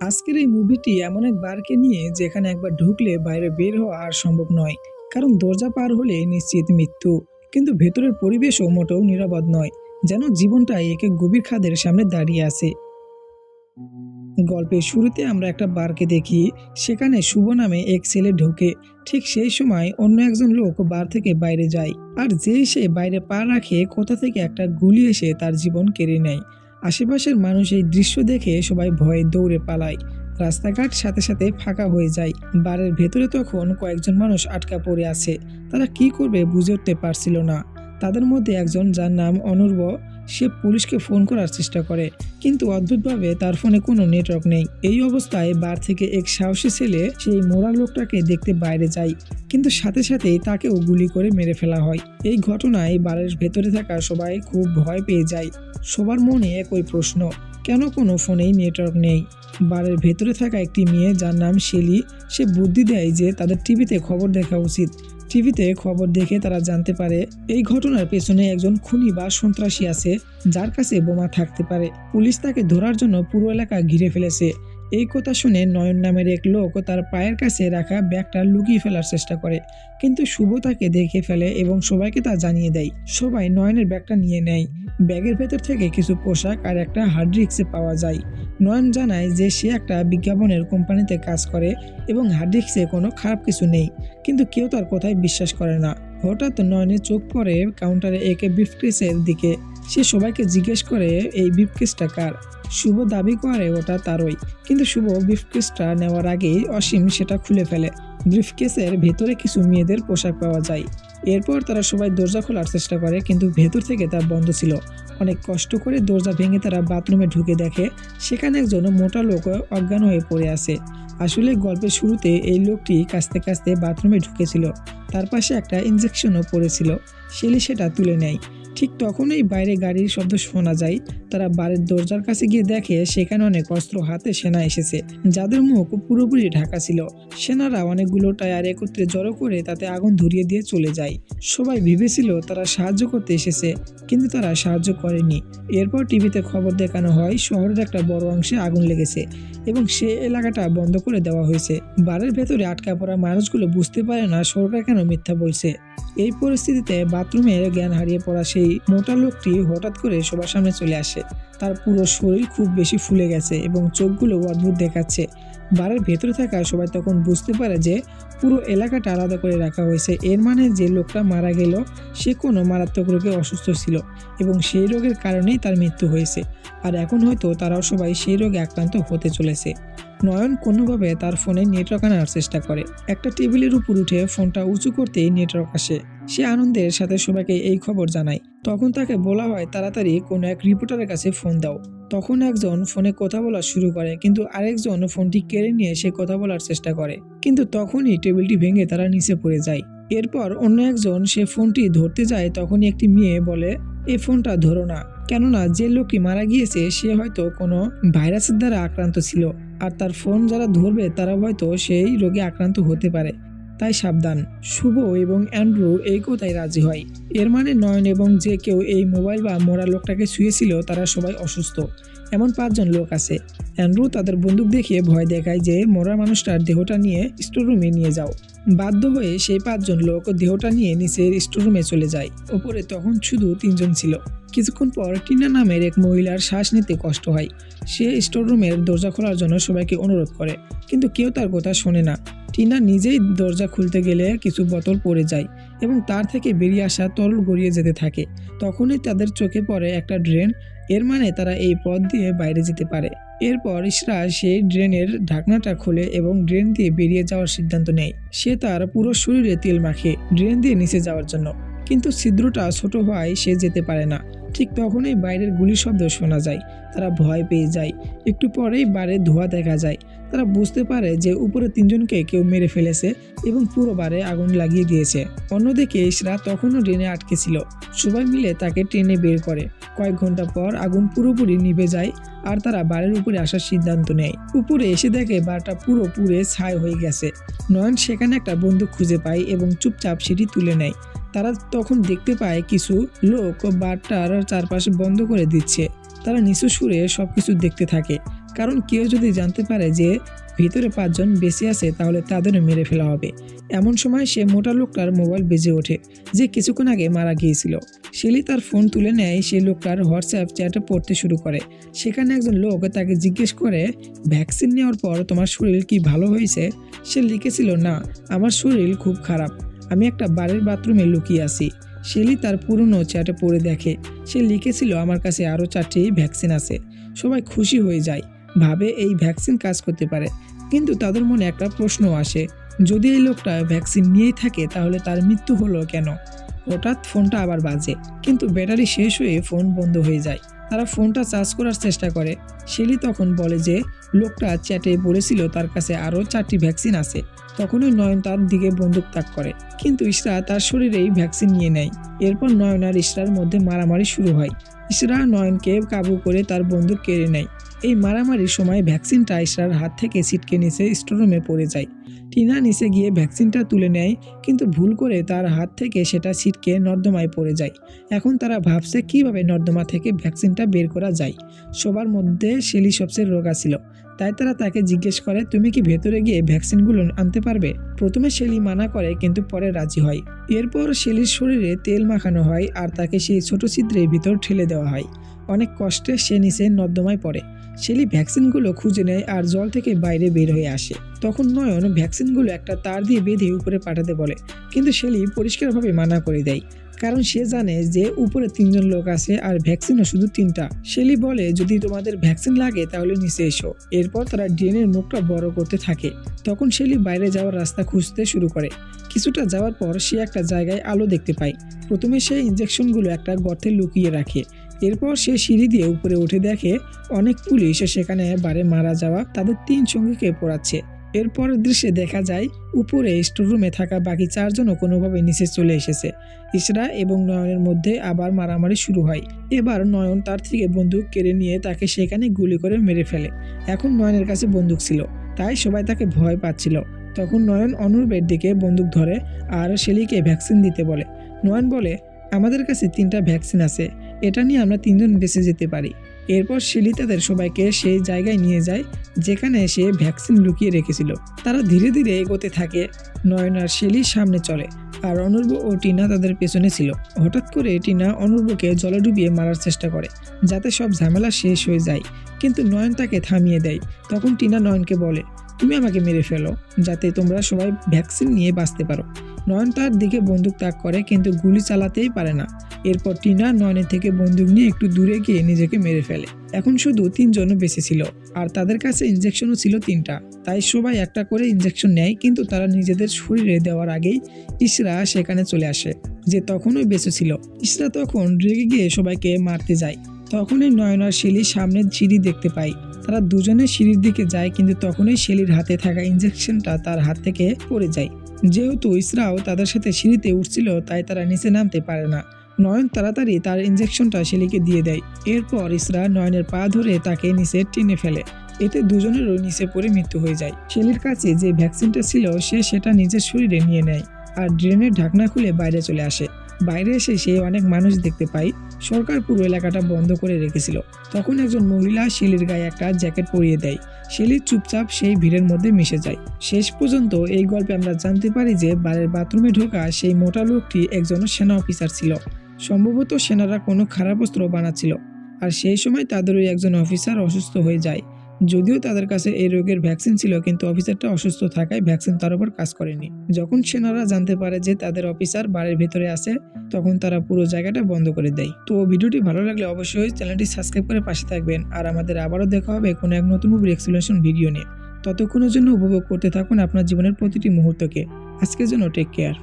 আজকের এই মুভিটি এমন এক বারকে নিয়ে যেখানে একবার ঢুকলে বাইরে বের হওয়া আর সম্ভব নয়। কারণ দরজা পার হলে নিশ্চিত মৃত্যু। কিন্তু ভেতরের পরিবেশও মোটেও নিরাপদ নয়, যেন জীবনটাই একে গভীর খাদের সামনে দাঁড়িয়ে আছে। গল্পের শুরুতে আমরা একটা বারকে দেখি, সেখানে শুভ নামে এক ছেলে ঢোকে। ঠিক সেই সময় অন্য একজন লোক বার থেকে বাইরে যায়, আর যেই সে বাইরে পা রাখে, কোথা থেকে একটা গুলি এসে তার জীবন কেড়ে নেয়। আশেপাশের মানুষ এই দৃশ্য দেখে সবাই ভয়ে দৌড়ে পালায়। রাস্তাঘাট সাথে সাথে ফাঁকা হয়ে যায়। বারের ভেতরে তখন কয়েকজন মানুষ আটকা পড়ে আছে। তারা কি করবে বুঝে উঠতে পারছিল না। তাদের মধ্যে একজন যার নাম অনূর্ব সে পুলিশকে ফোন করার চেষ্টা করে। কিন্তু অদ্ভুতভাবে তার ফোনে কোনো নেটওয়ার্ক নেই। এই অবস্থায় বার থেকে এক সাহসী ছেলে সেই মোড়া লোকটাকে দেখতে বাইরে যায়। কিন্তু সাথে সাথেই তাকেও গুলি করে মেরে ফেলা হয়। এই ঘটনায় বারের ভেতরে থাকা সবাই খুব ভয় পেয়ে যায়। সবার মনে একই প্রশ্ন, কেন কোনো ফোনেই নেটওয়ার্ক নেই? বারের ভেতরে থাকা একটি মেয়ে যার নাম শেলি, সে বুদ্ধি দেয় যে তাদের টিভিতে খবর দেখা উচিত। টিভিতে খবর দেখে তারা জানতে পারে, এই ঘটনার পেছনে একজন খুনি বা সন্ত্রাসী আছে, যার কাছে বোমা থাকতে পারে। পুলিশ তাকে ধরার জন্য পুরো এলাকা ঘিরে ফেলেছে। এই কথা শুনে নয়ন নামের এক লোক তার পায়ের কাছে রাখা ব্যাগটা লুকিয়ে ফেলার চেষ্টা করে। কিন্তু শুভ তাকে দেখে ফেলে এবং সবাইকে তা জানিয়ে দেয়। সবাই নয়নের ব্যাগটা নিয়ে নেয়। ব্যাগের ভেতর থেকে কিছু পোশাক আর একটা হার্ড ডিস্কে পাওয়া যায়। নয়ন জানায় যে সে একটা বিজ্ঞাপনের কোম্পানিতে কাজ করে এবং হার্ড ডিস্কে কোনো খারাপ কিছু নেই। কিন্তু কেউ তার কথায় বিশ্বাস করে না। হঠাৎ নয়নের চোখ পড়ে কাউন্টারে একে বিফকেসের দিকে। সে সবাইকে জিজ্ঞেস করে, এই বিফকেসটা কার? শুভ দাবি করে, ওটা তারই। কিন্তু শুভ ব্রিফকেসটা নেওয়ার আগেই অসীম সেটা খুলে ফেলে। ব্রিফকেসের ভেতরে কিছু মেয়েদের পোশাক পাওয়া যায়। এরপর তারা সবাই দরজা খোলার চেষ্টা করে, কিন্তু ভেতর থেকে তা বন্ধ ছিল। অনেক কষ্ট করে দরজা ভেঙে তারা বাথরুমে ঢুকে দেখে, সেখানে একজন মোটা লোক অজ্ঞান হয়ে পড়ে আছে। আসলে গল্পের শুরুতে এই লোকটি কাস্তে কাস্তে বাথরুমে ঢুকেছিল। তার পাশে একটা ইঞ্জেকশনও পড়েছিল। শেলি সেটা তুলে নেয়। ঠিক তখনই বাইরে গাড়ির শব্দ শোনা যায়। তারা বাড়ির দরজার কাছে গিয়ে দেখে সেখানে অনেক অস্ত্র হাতে সেনা এসেছে। যাদের মুখ পুরোপুরি ঢাকা ছিল। সেনারা অনেকগুলো টায়ার একত্রে জড়ো করে তাতে আগুন ধরিয়ে দিয়ে চলে যায়। সবাই ভেবেছিল তারা সাহায্য করতে এসেছে, কিন্তু তারা সাহায্য করেনি। এরপর টিভিতে খবর দেখানো হয়, শহরের একটা বড় অংশে আগুন লেগেছে এবং সে এলাকাটা বন্ধ করে দেওয়া হয়েছে। বাড়ির ভেতরে আটকা পড়া মানুষগুলো বুঝতে পারে না সরকার কেন মিথ্যা বলছে। এই পরিস্থিতিতে বাথরুমের জ্ঞান হারিয়ে পড়া সেই মোটা লোকটি হঠাৎ করে সবার সামনে চলে আসে। তার পুরো শরীর খুব বেশি ফুলে গেছে এবং চোখগুলো অদ্ভুত দেখাচ্ছে। বাড়ির ভেতরে থাকা সবাই তখন বুঝতে পারে যে পুরো এলাকাটা আলাদা করে রাখা হয়েছে। এর মানে যে লোকটা মারা গেল, সে কোনো মারাত্মক রোগে অসুস্থ ছিল এবং সেই রোগের কারণেই তার মৃত্যু হয়েছে। আর এখন হয়তো তারাও সবাই সেই রোগে আক্রান্ত হতে চলেছে। নয়ন কোনোভাবে তার ফোনে নেটওয়ার্ক আনার চেষ্টা করে। একটা টেবিলের উপর উঠে ফোনটা উঁচু করতেই নেটওয়ার্ক আসে। সে আনন্দের সাথে সবাইকে এই খবর জানায়। তখন তাকে বলা হয়, তাড়াতাড়ি কোনো এক রিপোর্টারের কাছে ফোন দাও। তখন একজন ফোনে কথা বলা শুরু করে, কিন্তু আরেকজন ফোনটি কেড়ে নিয়ে সে কথা বলার চেষ্টা করে। কিন্তু তখনই টেবিলটি ভেঙে তারা নিচে পড়ে যায়। এরপর অন্য একজন সে ফোনটি ধরতে যায়, তখনই একটি মেয়ে বলে এই ফোনটা ধরো না। কেননা যে লোকটি মারা গিয়েছে, সে হয়তো কোনো ভাইরাসের দ্বারা আক্রান্ত ছিল। আর তার ফোন যারা ধরবে, তারা হয়তো সেই রোগে আক্রান্ত হতে পারে। তাই সাবধান। শুভ এবং অ্যান্ড্রু এই কথায় রাজি হয়। এর মানে নয়ন এবং যে কেউ এই মোবাইল বা মরা লোকটাকে শুয়েছিল তারা সবাই অসুস্থ। এমন পাঁচজন লোক আছে। অ্যান্ড্রু তাদের বন্দুক দেখিয়ে ভয় দেখায় যে মরা মানুষটার দেহটা নিয়ে স্টোররুমে নিয়ে যাও। বাধ্য হয়ে সেই পাঁচজন লোক দেহটা নিয়ে নিচের স্টোররুমে চলে যায়। ওপরে তখন শুধু তিনজন ছিল। কিছুক্ষণ পর টিনা নামের এক মহিলার শ্বাস নিতে কষ্ট হয়। সে স্টোররুমের দরজা খোলার জন্য সবাইকে অনুরোধ করে, কিন্তু কেউ তার কথা শোনে না। টিনা নিজেই দরজা খুলতে গেলে কিছু বোতল পড়ে যায় এবং তার থেকে বেরিয়ে আসা তরল গড়িয়ে যেতে থাকে। তখনই তাদের চোখে পড়ে একটা ড্রেন এর মানে তারা এই পথ দিয়ে বাইরে যেতে পারে। এরপর ইসরা সেই ড্রেনের ঢাকনাটা খুলে এবং ড্রেন দিয়ে বেরিয়ে যাওয়ার সিদ্ধান্ত নেয়। সে তার পুরো শরীরে তেল মাখে, ড্রেন দিয়ে নিচে যাওয়ার জন্য। কিন্তু ছিদ্রটা ছোট হওয়ায় সে যেতে পারে না। ঠিক তখনই বাইরের গুলি শব্দ শোনা যায়। তারা ভয় পেয়ে যায়। একটু পরেই বারে ধোঁয়া দেখা যায়। তারা বুঝতে পারে যে উপরে তিনজনকে কেউ মেরে ফেলেছে এবং পুরো বারে আগুন লাগিয়ে দিয়েছে। অন্যদিকে ইসরা তখনও ট্রেনে আটকে ছিল। সবাই মিলে তাকে ট্রেনে বের করে। কয়েক ঘণ্টা পর আগুন পুরোপুরি নিভে যায় আর তারা বাড়ির উপরে আসার সিদ্ধান্ত নেয়। উপরে এসে দেখে বারটা পুরো পুরে ছাই হয়ে গেছে। নয়ন সেখানে একটা বন্দুক খুঁজে পায় এবং চুপচাপ সেটি তুলে নেয়। তারা তখন দেখতে পায় কিছু লোক বারটার চারপাশে বন্ধ করে দিচ্ছে। তারা নিচু সুরে সবকিছু দেখতে থাকে। কারণ কেউ যদি জানতে পারে যে ভিতরে পাঁচজন বেঁচে আছে, তাহলে তাদেরও মেরে ফেলা হবে। এমন সময় সে মোটা লোকটার মোবাইল বেজে ওঠে, যে কিছুক্ষণ আগে মারা গিয়েছিল। শেলি তার ফোন তুলে নেয়, সে লোকটার হোয়াটসঅ্যাপ চ্যাটে পড়তে শুরু করে। সেখানে একজন লোক তাকে জিজ্ঞেস করে, ভ্যাকসিন নেওয়ার পর তোমার শরীর কি ভালো হয়েছে? সে লিখেছিল, না, আমার শরীর খুব খারাপ। আমি একটা বাড়ির বাথরুমে লুকিয়ে আছি। শেলি তার পুরনো চ্যাটে পড়ে দেখে। সে লিখেছিল, আমার কাছে আরও চারটি ভ্যাকসিন আছে। সবাই খুশি হয়ে যায়, ভাবে এই ভ্যাকসিন কাজ করতে পারে। কিন্তু তাদের মনে একটা প্রশ্ন আসে, যদি এই লোকটা ভ্যাকসিন নিয়েই থাকে, তাহলে তার মৃত্যু হলো কেন? হঠাৎ ফোনটা আবার বাজে, কিন্তু ব্যাটারি শেষ হয়ে ফোন বন্ধ হয়ে যায়। তারা ফোনটা চার্জ করার চেষ্টা করে। শেলি তখন বলে যে, লোকটা চ্যাটে বলেছিল তার কাছে আরও চারটি ভ্যাকসিন আছে। তখনই নয়ন তার দিকে বন্দুক তাক করে। কিন্তু ইসরা তার শরীরেই ভ্যাকসিন নিয়ে নেয়। এরপর নয়ন আর ইসরার মধ্যে মারামারি শুরু হয়। ইসরা নয়নকে কাবু করে তার বন্দুক কেড়ে নেয়। এই মারামারির সময় ভ্যাকসিনটা ইসরার হাত থেকে ছিটকে নিচে স্টোরুমে পড়ে যায়। টিনা নিচে গিয়ে ভ্যাকসিনটা তুলে নেয়, কিন্তু ভুল করে তার হাত থেকে সেটা ছিটকে নর্দমায় পড়ে যায়। এখন তারা ভাবছে কীভাবে নর্দমা থেকে ভ্যাকসিনটা বের করা যায়। সবার মধ্যে শেলি সবচেয়ে রোগা ছিল তাই তারা তাকে জিজ্ঞেস করে, তুমি কি ভেতরে গিয়ে ভ্যাকসিনগুলো আনতে পারবে? প্রথমে শেলি মানা করে, কিন্তু পরে রাজি হয়। এরপর শেলির শরীরে তেল মাখানো হয় আর তাকে সেই ছোট ছিদ্রের ভিতর ঠেলে দেওয়া হয়। অনেক কষ্টে সে নিচে নর্দমায় পড়ে। শেলি ভ্যাকসিনগুলো খুঁজে নেয় আর জল থেকে বাইরে বের হয়ে আসে। তখন নয়ন ভ্যাকসিনগুলো একটা তার দিয়ে বেঁধে উপরে পাঠাতে বলে, কিন্তু শেলি পরিষ্কারভাবে মানা করে দেয়। কারণ সে জানে যে উপরে তিনজন লোক আছে আর ভ্যাকসিনও শুধু তিনটা। শেলি বলে, যদি তোমাদের ভ্যাকসিন লাগে, তাহলে নিচে এসো। এরপর তারা ড্রেনের মুখটা বড় করতে থাকে। তখন শেলি বাইরে যাওয়ার রাস্তা খুঁজতে শুরু করে। কিছুটা যাওয়ার পর সে একটা জায়গায় আলো দেখতে পায়। প্রথমে সে ইঞ্জেকশনগুলো একটা গর্তে লুকিয়ে রাখে। এরপর সে সিঁড়ি দিয়ে উপরে উঠে দেখে, অনেক পুলিশ সেখানে বারে মারা যাওয়া তাদের তিন সঙ্গীকে পড়াচ্ছে। এরপরের দৃশ্যে দেখা যায়, উপরে স্টোররুমে থাকা বাকি চারজনও কোনোভাবে নিচে চলে এসেছে। ইসরা এবং নয়নের মধ্যে আবার মারামারি শুরু হয়। এবার নয়ন তার থেকে বন্দুক কেড়ে নিয়ে তাকে সেখানে গুলি করে মেরে ফেলে। এখন নয়নের কাছে বন্দুক ছিল, তাই সবাই তাকে ভয় পাচ্ছিল। তখন নয়ন অনুর্বের দিকে বন্দুক ধরে আর শেলিকে ভ্যাকসিন দিতে বলে। নয়ন বলে, আমাদের কাছে তিনটা ভ্যাকসিন আছে। এটা নিয়ে আমরা তিনজন বেঁচে যেতে পারি। এরপর শিলি তাদের সবাইকে সেই জায়গায় নিয়ে যায়, যেখানে সে ভ্যাকসিন লুকিয়ে রেখেছিল। তারা ধীরে ধীরে এগোতে থাকে। নয়ন আর শেলি সামনে চলে, আর অনূর্ব ও টিনা তাদের পেছনে ছিল। হঠাৎ করে টিনা অনূর্বকে জলে ডুবিয়ে মারার চেষ্টা করে, যাতে সব ঝামেলা শেষ হয়ে যায়। কিন্তু নয়ন তাকে থামিয়ে দেয়। তখন টিনা নয়নকে বলে, তুমি আমাকে মেরে ফেলো, যাতে তোমরা সবাই ভ্যাকসিন নিয়ে বাঁচতে পারো। নয়ন তার দিকে বন্দুক তাক করে, কিন্তু গুলি চালাতেই পারে না। এরপর টিনা নয়নের থেকে বন্দুক নিয়ে একটু দূরে গিয়ে নিজেকে মেরে ফেলে। এখন শুধু তিনজনও বেঁচে ছিল, আর তাদের কাছে ইঞ্জেকশনও ছিল তিনটা। তাই সবাই একটা করে ইঞ্জেকশন নেয়, কিন্তু তারা নিজেদের শরীরে দেওয়ার আগেই ইসরা সেখানে চলে আসে, যে তখনই বেঁচে ছিল। ইসরা তখন রেগে গিয়ে সবাইকে মারতে যায়। তখনই নয়নার শেলির সামনে সিঁড়ি দেখতে পাই তারা দুজনে সিঁড়ির দিকে যায়, কিন্তু তখনই শেলির হাতে থাকা ইঞ্জেকশনটা তার হাত থেকে পড়ে যায়। যেহেতু ইসরাও তাদের সাথে সিঁড়িতে উঠছিল, তাই তারা নিচে নামতে পারে না। নয়ন তাড়াতাড়ি তার ইঞ্জেকশনটা শেলিকে দিয়ে দেয়। এরপর ইসরা নয়নের পা ধরে তাকে নিচে টেনে ফেলে। এতে দুজনেরও নিচে পড়ে মৃত্যু হয়ে যায়। শেলির কাছে যে ভ্যাকসিনটা ছিল, সে সেটা নিজের শরীরে নিয়ে নেয় আর ড্রেনের ঢাকনা খুলে বাইরে চলে আসে। বাইরে এসে সে অনেক মানুষ দেখতে পায়। সরকার পুরো এলাকাটা বন্ধ করে রেখেছিল। তখন একজন মহিলা শেলির গায়ে একটা জ্যাকেট পরিয়ে দেয়। শেলি চুপচাপ সেই ভিড়ের মধ্যে মিশে যায়। শেষ পর্যন্ত এই গল্পে আমরা জানতে পারি যে বাড়ির বাথরুমে ঢোকা সেই মোটা লোকটি একজন সেনা অফিসার ছিল। সম্ভবত সেনারা কোনো খারাপ অস্ত্র বানাচ্ছিল। আর সেই সময় তাদেরই একজন অফিসার অসুস্থ হয়ে যায়। যদিও তাদের কাছে এই রোগের ভ্যাকসিন ছিল, কিন্তু অফিসারটা অসুস্থ থাকায় ভ্যাকসিন তার উপর কাজ করেনি। যখন সেনারা জানতে পারে যে তাদের অফিসার বাড়ির ভেতরে আছে, তখন তারা পুরো জায়গাটা বন্ধ করে দেয়। তো ভিডিওটি ভালো লাগলে অবশ্যই চ্যানেলটি সাবস্ক্রাইব করে পাশে থাকবেন। আর আমাদের আবারও দেখা হবে কোনো এক নতুন মুভির এক্সপ্লেনেশন ভিডিও নিয়ে। ততক্ষণের জন্য উপভোগ করতে থাকুন আপনার জীবনের প্রতিটি মুহূর্তকে। আজকের জন্য টেক কেয়ার